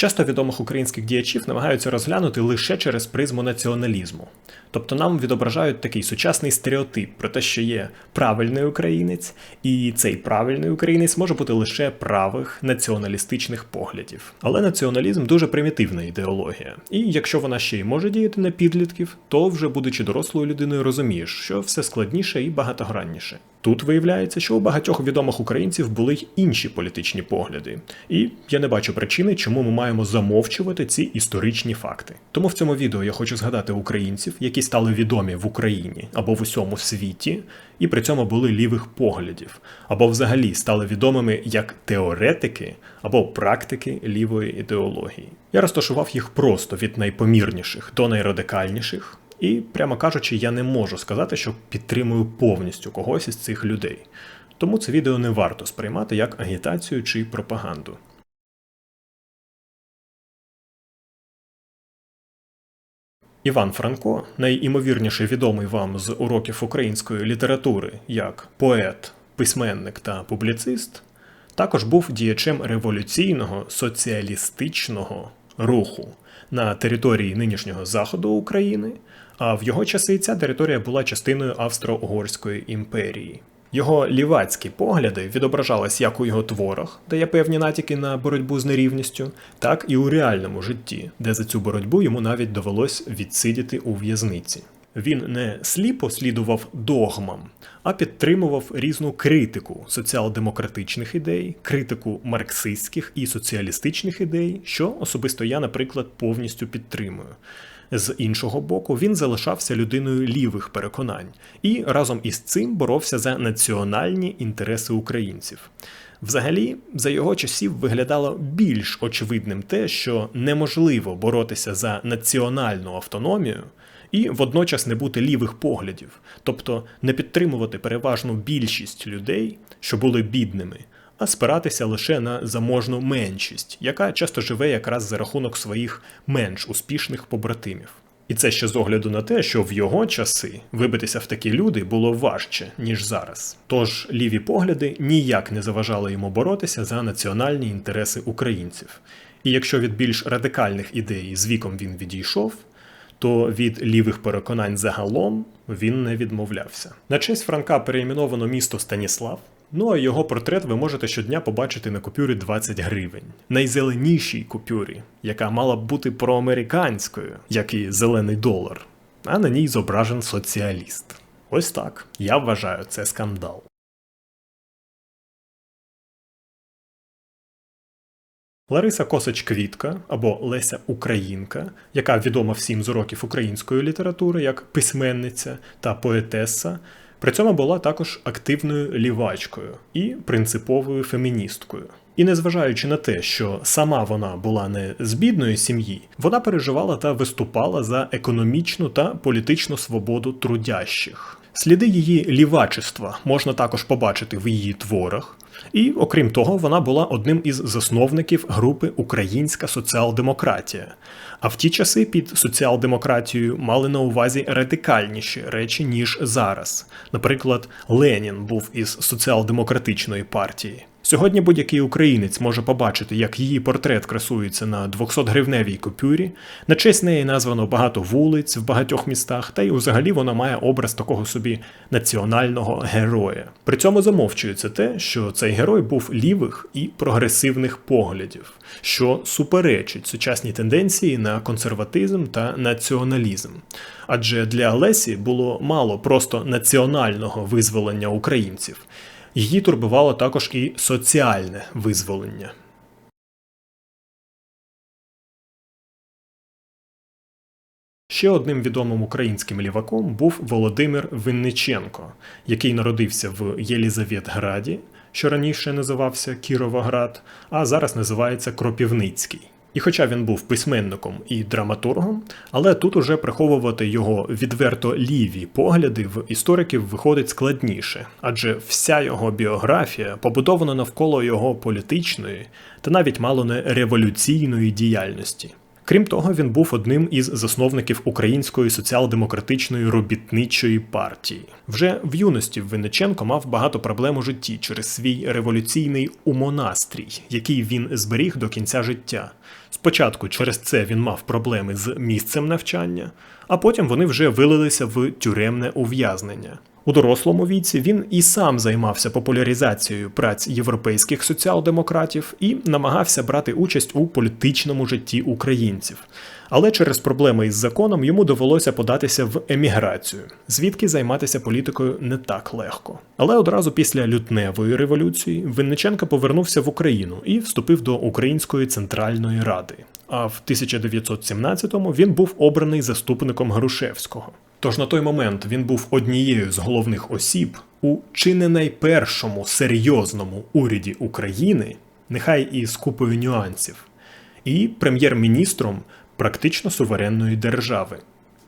Часто відомих українських діячів намагаються розглянути лише через призму націоналізму. Тобто нам відображають такий сучасний стереотип про те, що є правильний українець, і цей правильний українець може бути лише правих націоналістичних поглядів. Але націоналізм дуже примітивна ідеологія. І якщо вона ще й може діяти на підлітків, то вже будучи дорослою людиною, розумієш, що все складніше і багатогранніше. Тут виявляється, що у багатьох відомих українців були й інші політичні погляди, і я не бачу причини, чому ми маємо замовчувати ці історичні факти. Тому в цьому відео я хочу згадати українців, які стали відомі в Україні або в усьому світі, і при цьому були лівих поглядів, або взагалі стали відомими як теоретики або практики лівої ідеології. Я розташував їх просто від найпомірніших до найрадикальніших. І, прямо кажучи, я не можу сказати, що підтримую повністю когось із цих людей. Тому це відео не варто сприймати як агітацію чи пропаганду. Іван Франко, найімовірніше відомий вам з уроків української літератури як поет, письменник та публіцист, також був діячем революційного соціалістичного руху на території нинішнього заходу України, а в його часи ця територія була частиною Австро-Угорської імперії. Його лівацькі погляди відображались як у його творах, де є певні натяки на боротьбу з нерівністю, так і у реальному житті, де за цю боротьбу йому навіть довелось відсидіти у в'язниці. Він не сліпо слідував догмам, а підтримував різну критику соціал-демократичних ідей, критику марксистських і соціалістичних ідей, що особисто я, наприклад, повністю підтримую. З іншого боку, він залишався людиною лівих переконань і разом із цим боровся за національні інтереси українців. Взагалі, за його часів виглядало більш очевидним те, що неможливо боротися за національну автономію і водночас не бути лівих поглядів, тобто не підтримувати переважну більшість людей, що були бідними, а спиратися лише на заможну меншість, яка часто живе якраз за рахунок своїх менш успішних побратимів. І це ще з огляду на те, що в його часи вибитися в такі люди було важче, ніж зараз. Тож ліві погляди ніяк не заважали йому боротися за національні інтереси українців. І якщо від більш радикальних ідей з віком він відійшов, то від лівих переконань загалом він не відмовлявся. На честь Франка переіменовано місто Станіслав. Ну а його портрет ви можете щодня побачити на купюрі 20 гривень, найзеленішій купюрі, яка мала б бути проамериканською, як і зелений долар, а на ній зображен соціаліст. Ось так. Я вважаю це скандал. Лариса Косач Квітка або Леся Українка, яка відома всім з уроків української літератури як письменниця та поетеса, при цьому була також активною лівачкою і принциповою феміністкою. І незважаючи на те, що сама вона була не з бідної сім'ї, вона переживала та виступала за економічну та політичну свободу трудящих. Сліди її лівачества можна також побачити в її творах, і, окрім того, вона була одним із засновників групи Українська соціал-демократія. А в ті часи під соціал-демократією мали на увазі радикальніші речі, ніж зараз. Наприклад, Ленін був із соціал-демократичної партії. Сьогодні будь-який українець може побачити, як її портрет красується на 200-гривневій купюрі. На честь неї названо багато вулиць в багатьох містах, та й взагалі вона має образ такого собі національного героя. При цьому замовчується те, що цей герой був лівих і прогресивних поглядів, що суперечить сучасній тенденції на консерватизм та націоналізм. Адже для Лесі було мало просто національного визволення українців. Її турбувало також і соціальне визволення. Ще одним відомим українським ліваком був Володимир Винниченко, який народився в Єлізаветграді, що раніше називався Кіровоград, а зараз називається Кропівницький. І хоча він був письменником і драматургом, але тут уже приховувати його відверто ліві погляди в істориків виходить складніше, адже вся його біографія побудована навколо його політичної та навіть мало не революційної діяльності. Крім того, він був одним із засновників Української соціал-демократичної робітничої партії. Вже в юності Винниченко мав багато проблем у житті через свій революційний умонастрій, який він зберіг до кінця життя. Спочатку через це він мав проблеми з місцем навчання, а потім вони вже вилилися в тюремне ув'язнення. У дорослому віці він і сам займався популяризацією праць європейських соціал-демократів і намагався брати участь у політичному житті українців. Але через проблеми із законом йому довелося податися в еміграцію, звідки займатися політикою не так легко. Але одразу після лютневої революції Винниченко повернувся в Україну і вступив до Української центральної ради. А в 1917-му він був обраний заступником Грушевського. Тож на той момент він був однією з головних осіб у чи не найпершому серйозному уряді України, нехай і з купою нюансів, і прем'єр-міністром практично суверенної держави.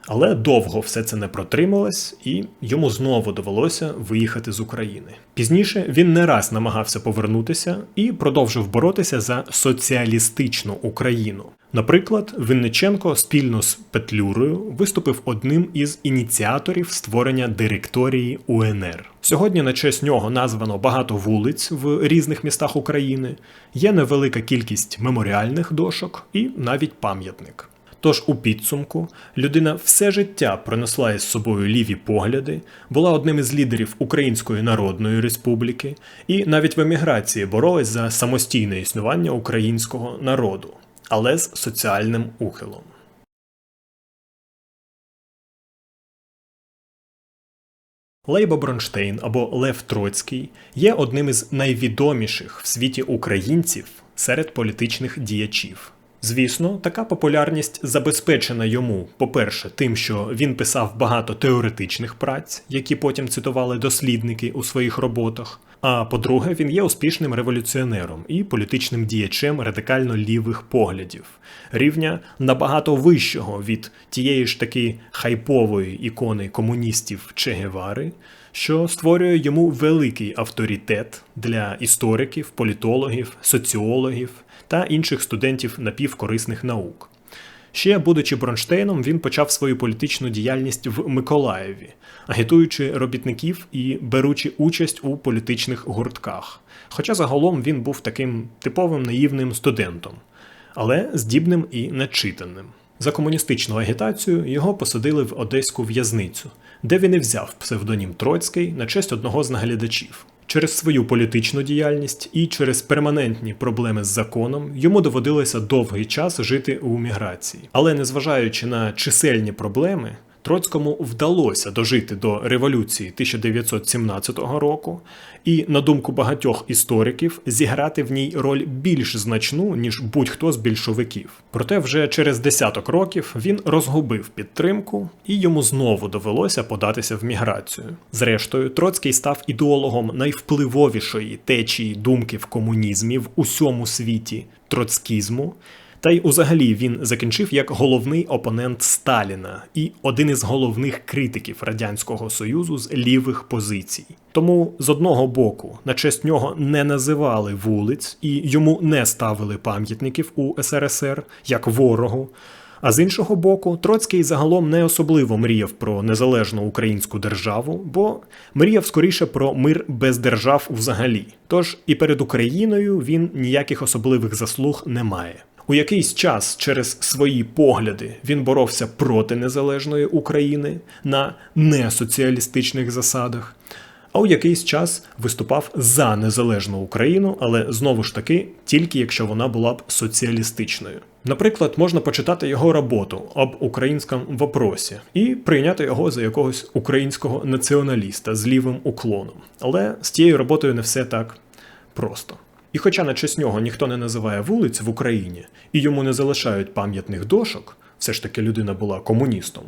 Але довго все це не протрималось, і йому знову довелося виїхати з України. Пізніше він не раз намагався повернутися і продовжив боротися за соціалістичну Україну. Наприклад, Винниченко спільно з Петлюрою виступив одним із ініціаторів створення директорії УНР. Сьогодні на честь нього названо багато вулиць в різних містах України, є невелика кількість меморіальних дошок і навіть пам'ятник. Тож у підсумку людина все життя пронесла із собою ліві погляди, була одним із лідерів Української Народної Республіки і навіть в еміграції боролась за самостійне існування українського народу, але з соціальним ухилом. Лейба Бронштейн або Лев Троцький є одним із найвідоміших в світі українців серед політичних діячів. Звісно, така популярність забезпечена йому, по-перше, тим, що він писав багато теоретичних праць, які потім цитували дослідники у своїх роботах. А по-друге, він є успішним революціонером і політичним діячем радикально лівих поглядів, рівня набагато вищого від тієї ж таки хайпової ікони комуністів Че Гевари, що створює йому великий авторитет для істориків, політологів, соціологів та інших студентів напівкорисних наук. Ще, будучи Бронштейном, він почав свою політичну діяльність в Миколаєві, агітуючи робітників і беручи участь у політичних гуртках. Хоча загалом він був таким типовим наївним студентом, але здібним і начитаним. За комуністичну агітацію його посадили в одеську в'язницю, де він і взяв псевдонім Троцький на честь одного з наглядачів. Через свою політичну діяльність і через перманентні проблеми з законом йому доводилося довгий час жити у міграції. Але незважаючи на чисельні проблеми, Троцькому вдалося дожити до революції 1917 року, і, на думку багатьох істориків, зіграти в ній роль більш значну, ніж будь-хто з більшовиків. Проте вже через десяток років він розгубив підтримку, і йому знову довелося податися в міграцію. Зрештою, Троцький став ідеологом найвпливовішої течії думки в комунізмі в усьому світі троцкізму. Та й узагалі він закінчив як головний опонент Сталіна і один із головних критиків Радянського Союзу з лівих позицій. Тому з одного боку на честь нього не називали вулиць і йому не ставили пам'ятників у СРСР як ворогу. А з іншого боку, Троцький загалом не особливо мріяв про незалежну українську державу, бо мріяв скоріше про мир без держав взагалі. Тож і перед Україною він ніяких особливих заслуг не має. У якийсь час через свої погляди він боровся проти незалежної України на несоціалістичних засадах, а у якийсь час виступав за незалежну Україну, але знову ж таки тільки якщо вона була б соціалістичною. Наприклад, можна почитати його роботу об українському вопросі і прийняти його за якогось українського націоналіста з лівим уклоном. Але з тією роботою не все так просто. І хоча на честь нього ніхто не називає вулиць в Україні і йому не залишають пам'ятних дошок, все ж таки людина була комуністом.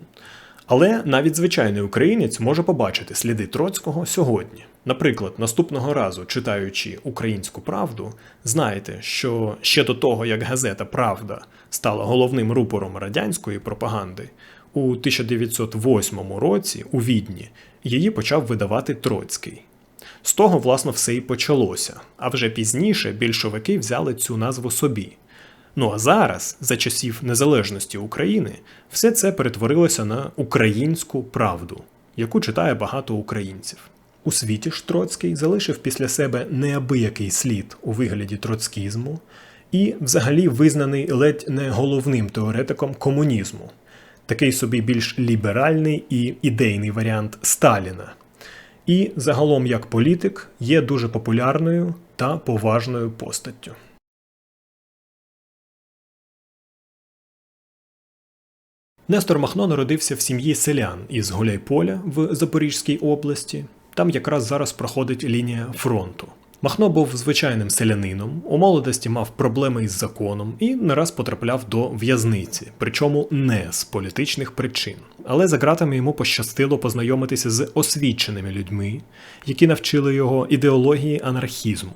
Але навіть звичайний українець може побачити сліди Троцького сьогодні. Наприклад, наступного разу, читаючи українську правду, знаєте, що ще до того, як газета Правда стала головним рупором радянської пропаганди, у 1908 році у Відні її почав видавати Троцький. З того, власно, все і почалося. А вже пізніше більшовики взяли цю назву собі. Ну а зараз, за часів незалежності України, все це перетворилося на українську правду, яку читає багато українців. У світі ж Троцький залишив після себе неабиякий слід у вигляді троцкізму і, взагалі, визнаний ледь не головним теоретиком комунізму, такий собі більш ліберальний і ідейний варіант Сталіна. І загалом, як політик, є дуже популярною та поважною постаттю. Нестор Махно народився в сім'ї селян із Гуляйполя в Запорізькій області. Там якраз зараз проходить лінія фронту. Махно був звичайним селянином, у молодості мав проблеми із законом і не раз потрапляв до в'язниці, причому не з політичних причин. Але за ґратами йому пощастило познайомитися з освіченими людьми, які навчили його ідеології анархізму.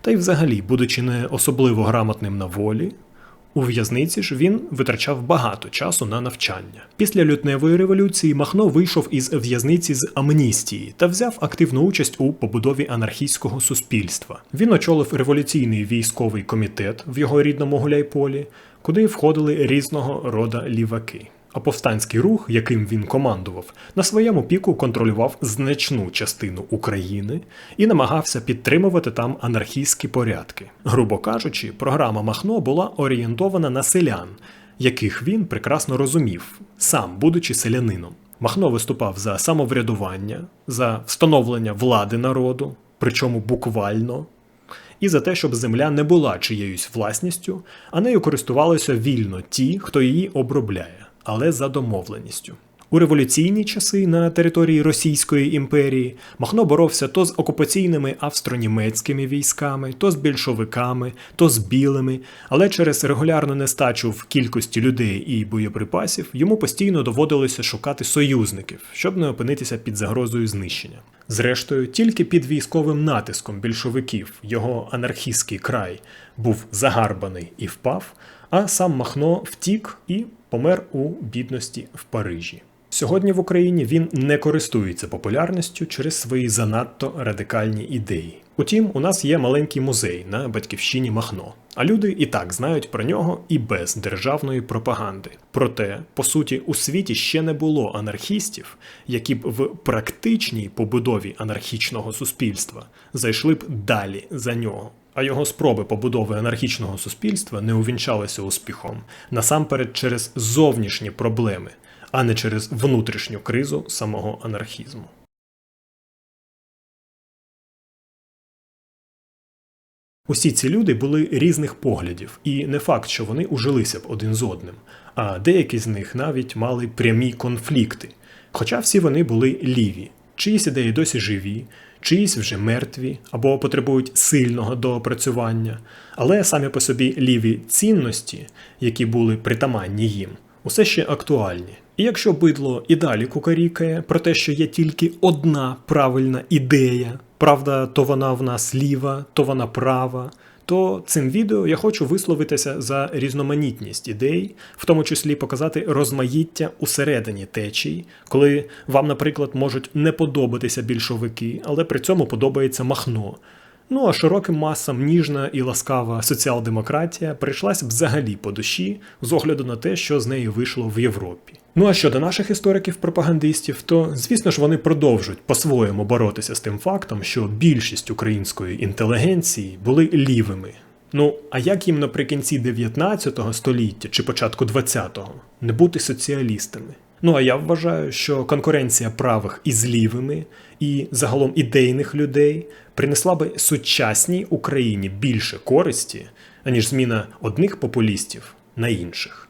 Та й взагалі, будучи не особливо грамотним на волі, у в'язниці ж він витрачав багато часу на навчання. Після лютневої революції Махно вийшов із в'язниці з амністії та взяв активну участь у побудові анархістського суспільства. Він очолив революційний військовий комітет в його рідному Гуляйполі, куди входили різного рода ліваки. А повстанський рух, яким він командував, на своєму піку контролював значну частину України і намагався підтримувати там анархістські порядки. Грубо кажучи, програма Махно була орієнтована на селян, яких він прекрасно розумів, сам будучи селянином. Махно виступав за самоврядування, за встановлення влади народу, причому буквально. І за те, щоб земля не була чиєюсь власністю, а нею користувалися вільно ті, хто її обробляє але за домовленістю. У революційні часи на території Російської імперії Махно боровся то з окупаційними австро-німецькими військами, то з більшовиками, то з білими, але через регулярну нестачу в кількості людей і боєприпасів йому постійно доводилося шукати союзників, щоб не опинитися під загрозою знищення. Зрештою, тільки під військовим натиском більшовиків його анархістський край був загарбаний і впав, а сам Махно втік і помер у бідності в Парижі. Сьогодні в Україні він не користується популярністю через свої занадто радикальні ідеї. Утім, у нас є маленький музей на батьківщині Махно, а люди і так знають про нього і без державної пропаганди. Проте, по суті, у світі ще не було анархістів, які б в практичній побудові анархічного суспільства зайшли б далі за нього а його спроби побудови анархічного суспільства не увінчалися успіхом насамперед через зовнішні проблеми, а не через внутрішню кризу самого анархізму. Усі ці люди були різних поглядів, і не факт, що вони ужилися б один з одним, а деякі з них навіть мали прямі конфлікти. Хоча всі вони були ліві, чиїсь ідеї досі живі, чиїсь вже мертві або потребують сильного доопрацювання, але самі по собі ліві цінності, які були притаманні їм, усе ще актуальні. І якщо бидло і далі кукарікає про те, що є тільки одна правильна ідея, правда, то вона в нас ліва, то вона права то цим відео я хочу висловитися за різноманітність ідей, в тому числі показати розмаїття усередині течій, коли вам, наприклад, можуть не подобатися більшовики, але при цьому подобається махно. Ну а широким масам ніжна і ласкава соціал-демократія прийшлась взагалі по душі з огляду на те, що з неї вийшло в Європі. Ну а щодо наших істориків-пропагандистів, то звісно ж вони продовжують по-своєму боротися з тим фактом, що більшість української інтелігенції були лівими. Ну, а як їм наприкінці 19 століття чи початку 20-го не бути соціалістами? Ну а я вважаю, що конкуренція правих із лівими і загалом ідейних людей принесла би сучасній Україні більше користі, аніж зміна одних популістів на інших.